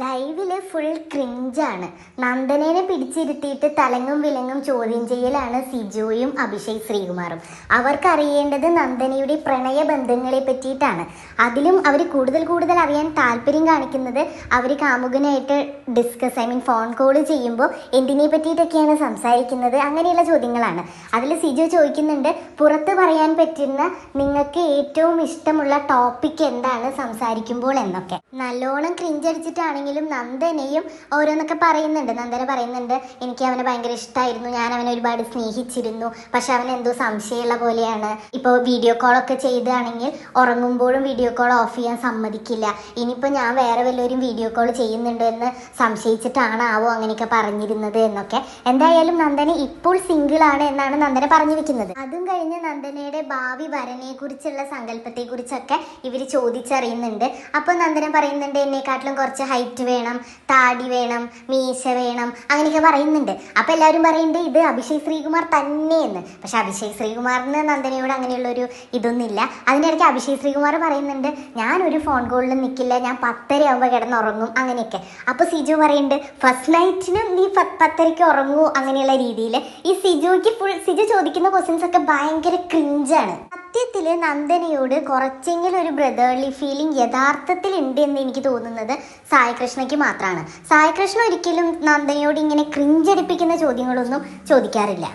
ലൈവിൽ ഫുൾ ക്രിഞ്ചാണ് നന്ദനേനെ പിടിച്ചിരുത്തിയിട്ട് തലങ്ങും വിലങ്ങും ചോദ്യം ചെയ്യലാണ് സിജോയും അഭിഷേക് ശ്രീകുമാറും. അവർക്കറിയേണ്ടത് നന്ദനയുടെ പ്രണയ ബന്ധങ്ങളെ പറ്റിയിട്ടാണ്. അതിലും അവർ കൂടുതൽ കൂടുതൽ അറിയാൻ താല്പര്യം കാണിക്കുന്നത് അവർ കാമുകനായിട്ട് discuss I mean phone call ചെയ്യുമ്പോൾ എന്തിനെ പറ്റിയിട്ടൊക്കെയാണ് സംസാരിക്കുന്നത് അങ്ങനെയുള്ള ചോദ്യങ്ങളാണ്. അതിൽ സിജു ചോദിക്കുന്നുണ്ട് പുറത്ത് പറയാൻ പറ്റുന്ന നിങ്ങൾക്ക് ഏറ്റവും ഇഷ്ടമുള്ള ടോപ്പിക് എന്താണ് സംസാരിക്കുമ്പോൾ എന്നൊക്കെ. നല്ലോണം ക്രിഞ്ചടിച്ചിട്ടാണെങ്കിലും നന്ദനയും ഓരോന്നൊക്കെ പറയുന്നുണ്ട്. നന്ദന പറയുന്നുണ്ട് എനിക്ക് അവനെ ഭയങ്കര ഇഷ്ടമായിരുന്നു ഞാൻ അവനെ ഒരുപാട് സ്നേഹിച്ചിരുന്നു. പക്ഷെ അവൻ എന്തോ സംശയമുള്ള പോലെയാണ്. ഇപ്പോൾ വീഡിയോ കോളൊക്കെ ചെയ്താണെങ്കിൽ ഉറങ്ങുമ്പോഴും വീഡിയോ കോൾ ഓഫ് ചെയ്യാൻ സമ്മതിക്കില്ല. ഇനിയിപ്പോൾ ഞാൻ വേറെ വല്ലവരും വീഡിയോ കോൾ ചെയ്യുന്നുണ്ടോ എന്ന് സംശയിച്ചിട്ടാണ് ആവോ അങ്ങനെയൊക്കെ പറഞ്ഞിരുന്നത് എന്നൊക്കെ. എന്തായാലും നന്ദന ഇപ്പോൾ സിംഗിൾ ആണ് എന്നാണ് നന്ദന പറഞ്ഞു വെക്കുന്നത് അതും കഴിഞ്ഞ് നന്ദനയുടെ ഭാവി വരനെക്കുറിച്ചുള്ള സങ്കല്പത്തെക്കുറിച്ചൊക്കെ സങ്കല്പത്തെ ഇവർ ചോദിച്ചറിയുന്നുണ്ട്. അപ്പോൾ നന്ദന പറയുന്നുണ്ട് എന്നെക്കാട്ടിലും കുറച്ച് ഹൈറ്റ് വേണം താടി വേണം മീശ വേണം അങ്ങനെയൊക്കെ പറയുന്നുണ്ട്. അപ്പോൾ എല്ലാവരും പറയുന്നുണ്ട് ഇത് അഭിഷേക് ശ്രീകുമാർ തന്നെയെന്ന്. പക്ഷേ അഭിഷേക് ശ്രീകുമാറിന് നന്ദനയോട് അങ്ങനെയുള്ളൊരു ഇതൊന്നുമില്ല. അതിനിടയ്ക്ക് അഭിഷേക് ശ്രീകുമാർ പറയുന്നുണ്ട് ഞാനൊരു ഫോൺ കോളിൽ നിൽക്കില്ല ഞാൻ പത്തര ആകുമ്പോൾ കിടന്നുറങ്ങും അങ്ങനെയൊക്കെ. അപ്പോൾ സിജു പറയുന്നുണ്ട് ഫസ്റ്റ് നൈറ്റിനും നീ പത്തരയ്ക്ക് ഉറങ്ങൂ അങ്ങനെയുള്ള രീതിയിൽ ഈ സിജുക്ക് ഫുൾ സിജു ചോദിക്കുന്ന ക്വസ്റ്റ്യൻസ് ഒക്കെ ഭയങ്കര ക്രിഞ്ചാണ് സത്യത്തിൽ നന്ദനയോട് കുറച്ചെങ്കിലും ഒരു ബ്രദേർലി ഫീലിംഗ് യഥാർത്ഥത്തിൽ ഉണ്ട് എന്ന് എനിക്ക് തോന്നുന്നത് സായികൃഷ്ണയ്ക്ക് മാത്രമാണ് സായികൃഷ്ണ ഒരിക്കലും നന്ദനയോട് ഇങ്ങനെ ക്രിഞ്ചടിപ്പിക്കുന്ന ചോദ്യങ്ങളൊന്നും ചോദിക്കാറില്ല.